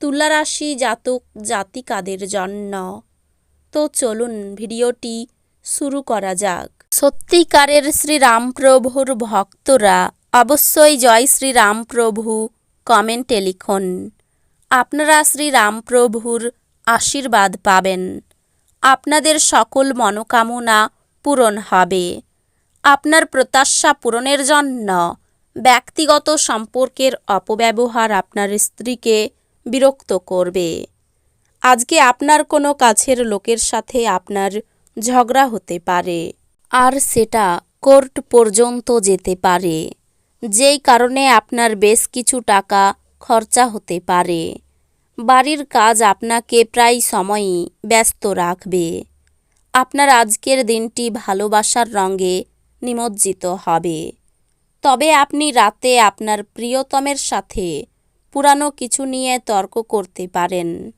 তুলা রাশি জাতক জাতিকাদের জন্য। তো চলুন ভিডিওটি শুরু করা যাক। সত্যিকারের শ্রীরামপ্রভুর ভক্তরা অবশ্যই জয় শ্রীরামপ্রভু কমেন্টে লিখুন। আপনারা শ্রীরামপ্রভুর আশীর্বাদ পাবেন। আপনাদের সকল মনোকামনা পূরণ হবে। আপনার প্রত্যাশা পূরণের জন্য ব্যক্তিগত সম্পর্কের অপব্যবহার আপনার স্ত্রীকে বিরক্ত করবে। আজকে আপনার কোনো কাছের লোকের সাথে আপনার ঝগড়া হতে পারে। আর সেটা কোর্ট পর্যন্ত যেতে পারে। যেই কারণে আপনার বেশ কিছু টাকা খরচা হতে পারে। বাড়ির কাজ আপনাকে প্রায় সময়ই ব্যস্ত রাখবে। আপনার আজকের দিনটি ভালোবাসার রঙে নিমজ্জিত হবে। তবে আপনি রাতে আপনার প্রিয়তমের সাথে পুরানো কিছু নিয়ে তর্ক করতে পারেন।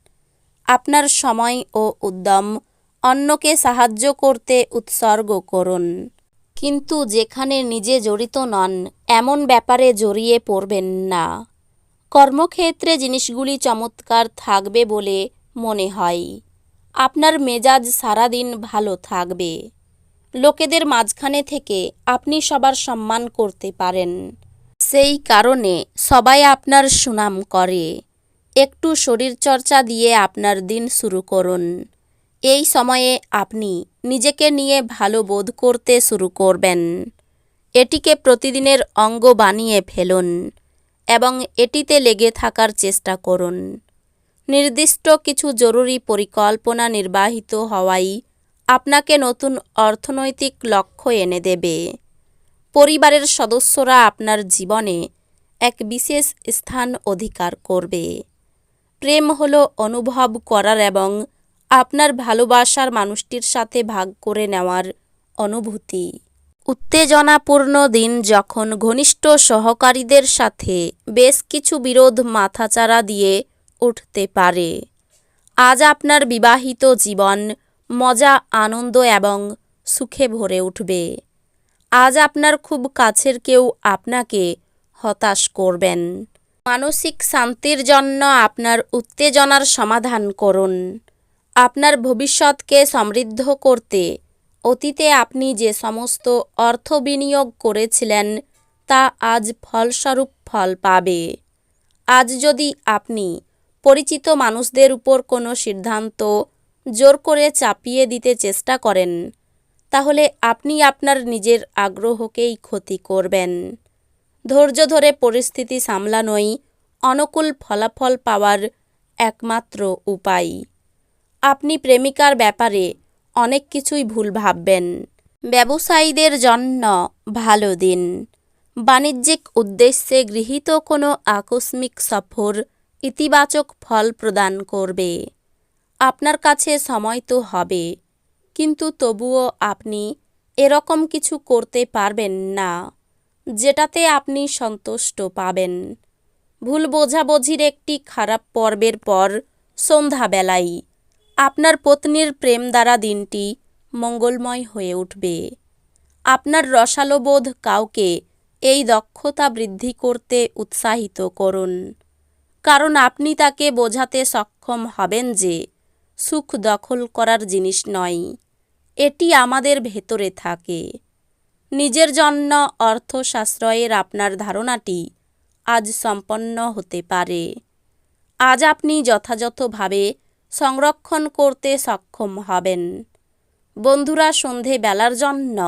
আপনার সময় ও উদ্যম অন্যকে সাহায্য করতে উৎসর্গ করুন। কিন্তু যেখানে নিজে জড়িত নন, এমন ব্যাপারে জড়িয়ে পড়বেন না। কর্মক্ষেত্রে জিনিসগুলি চমৎকার থাকবে বলে মনে হয়। আপনার মেজাজ সারাদিন ভালো থাকবে। লোকেদের মাঝখানে থেকে আপনি সবার সম্মান করতে পারেন। সেই কারণে সবাই আপনার সুনাম করে। একটু শরীরচর্চা দিয়ে আপনার দিন শুরু করুন। এই সময়ে আপনি নিজেকে নিয়ে ভালো বোধ করতে শুরু করবেন। এটিকে প্রতিদিনের অঙ্গ বানিয়ে ফেলুন এবং এটিতে লেগে থাকার চেষ্টা করুন। নির্দিষ্ট কিছু জরুরি পরিকল্পনা নির্বাহিত হওয়াই আপনাকে নতুন অর্থনৈতিক লক্ষ্য এনে দেবে। পরিবারের সদস্যরা আপনার জীবনে এক বিশেষ স্থান অধিকার করবে। প্রেম হলো অনুভব করার এবং আপনার ভালোবাসার মানুষটির সাথে ভাগ করে নেওয়ার অনুভূতি। উত্তেজনাপূর্ণ দিন যখন ঘনিষ্ঠ সহকারীদের সাথে বেশ কিছু বিরোধ মাথাচাড়া দিয়ে উঠতে পারে। আজ আপনার বিবাহিত জীবন মজা, আনন্দ এবং সুখে ভরে উঠবে। আজ আপনার খুব কাছের কেউ আপনাকে হতাশ করবেন। মানসিক শান্তির জন্য আপনার উত্তেজনার সমাধান করুন। আপনার ভবিষ্যৎকে সমৃদ্ধ করতে অতীতে আপনি যে সমস্ত অর্থ বিনিয়োগ করেছিলেন, তা আজ ফলস্বরূপ ফল পাবে। আজ যদি আপনি পরিচিত মানুষদের উপর কোনো সিদ্ধান্ত জোর করে চাপিয়ে দিতে চেষ্টা করেন তাহলে আপনি আপনার নিজের আগ্রহকেই ক্ষতি করবেন। ধৈর্য ধরে পরিস্থিতি সামলানোই অনুকূল ফলাফল পাওয়ার একমাত্র উপায়। আপনি প্রেমিকার ব্যাপারে অনেক কিছুই ভুল ভাববেন। ব্যবসায়ীদের জন্য ভালো দিন। বাণিজ্যিক উদ্দেশ্যে গৃহীত কোনো আকস্মিক সফর ইতিবাচক ফল প্রদান করবে। আপনার কাছে সময় তো হবে। কিন্তু তবুও আপনি এরকম কিছু করতে পারবেন না, যেটাতে আপনি সন্তুষ্ট পাবেন। ভুল বোঝাবুঝির একটি খারাপ পর্বের পর সন্ধ্যাবেলায় আপনার পত্নীর প্রেম দ্বারা দিনটি মঙ্গলময় হয়ে উঠবে। আপনার রসালোবোধ কাউকে এই দক্ষতা বৃদ্ধি করতে উৎসাহিত করুন, কারণ আপনি তাকে বোঝাতে সক্ষম হবেন যে সুখ দখল করার জিনিস নয়, এটি আমাদের ভেতরে থাকে। নিজের জন্য অর্থ সাশ্রয়ের আপনার ধারণাটি আজ সম্পন্ন হতে পারে। আজ আপনি যথাযথভাবে সংরক্ষণ করতে সক্ষম হবেন। বন্ধুরা সন্ধে বেলার জন্য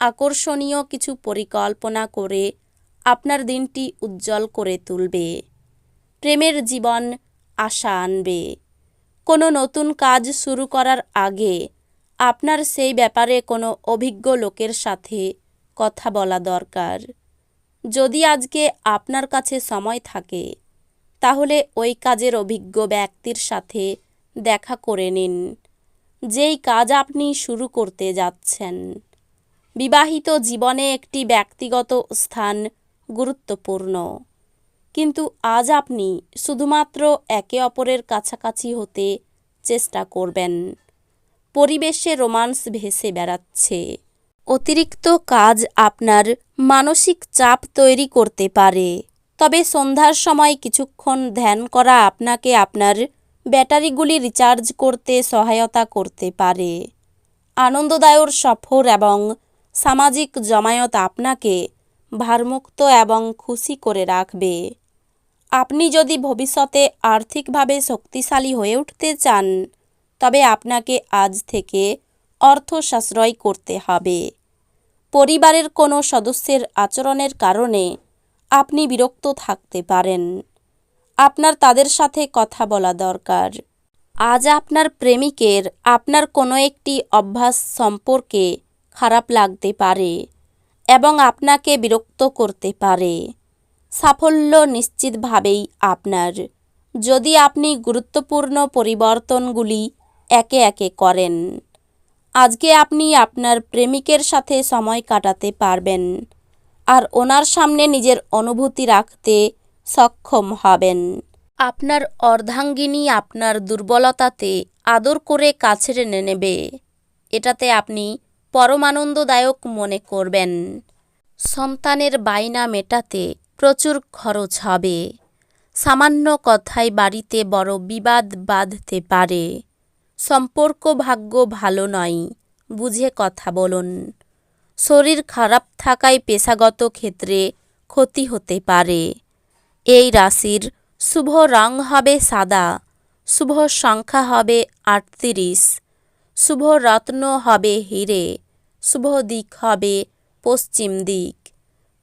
আকর্ষণীয় কিছু পরিকল্পনা করে আপনার দিনটি উজ্জ্বল করে তুলবে। প্রেমের জীবন আশা আনবে। কোনো নতুন কাজ শুরু করার আগে আপনার সেই ব্যাপারে কোনো অভিজ্ঞ লোকের সাথে কথা বলা দরকার। যদি আজকে আপনার কাছে সময় থাকে, তাহলে ওই কাজের অভিজ্ঞ ব্যক্তির সাথে দেখা করে নিন। যেই কাজ আপনি শুরু করতে যাচ্ছেন। বিবাহিত জীবনে একটি ব্যক্তিগত স্থান গুরুত্বপূর্ণ। কিন্তু আজ আপনি শুধুমাত্র একে অপরের কাছাকাছি হতে চেষ্টা করবেন। পরিবেশে রোমান্স ভেসে বেড়াচ্ছে। অতিরিক্ত কাজ আপনার মানসিক চাপ তৈরি করতে পারে। তবে সন্ধ্যার সময় কিছুক্ষণ ধ্যান করা আপনাকে আপনার ব্যাটারিগুলি রিচার্জ করতে সহায়তা করতে পারে। আনন্দদায়ক সফর এবং সামাজিক জমায়েত আপনাকে ভারমুক্ত এবং খুশি করে রাখবে। আপনি যদি ভবিষ্যতে আর্থিকভাবে শক্তিশালী হয়ে উঠতে চান, তবে আপনাকে আজ থেকে অর্থ সাশ্রয় করতে হবে। পরিবারের কোনো সদস্যের আচরণের কারণে আপনি বিরক্ত থাকতে পারেন। আপনার তাদের সাথে কথা বলা দরকার। আজ আপনার প্রেমিকের আপনার কোনো একটি অভ্যাস সম্পর্কে খারাপ লাগতে পারে এবং আপনাকে বিরক্ত করতে পারে। সাফল্য নিশ্চিতভাবেই আপনার। যদি আপনি গুরুত্বপূর্ণ পরিবর্তনগুলি একে একে করেন, আজকে আপনি আপনার প্রেমিকের সাথে সময় কাটাতে পারবেন আর ওনার সামনে নিজের অনুভূতি রাখতে সক্ষম হবেন। আপনার অর্ধাঙ্গিনী আপনার দুর্বলতাতে আদর করে কাছে টেনে নেবে, এটাতে আপনি পরমানন্দদায়ক মনে করবেন। সন্তানের বায়না মেটাতে প্রচুর খরচ হবে। সামান্য কথায় বাড়িতে বড় বিবাদ বাঁধতে পারে। সম্পর্ক ভাগ্য ভালো নয়, বুঝে কথা বলুন। শরীর খারাপ থাকায় পেশাগত ক্ষেত্রে ক্ষতি হতে পারে। এই রাশির শুভ রং হবে সাদা, শুভ সংখ্যা হবে আটত্রিশ, শুভ রত্ন হবে হিরে, শুভ দিক হবে পশ্চিম দিক।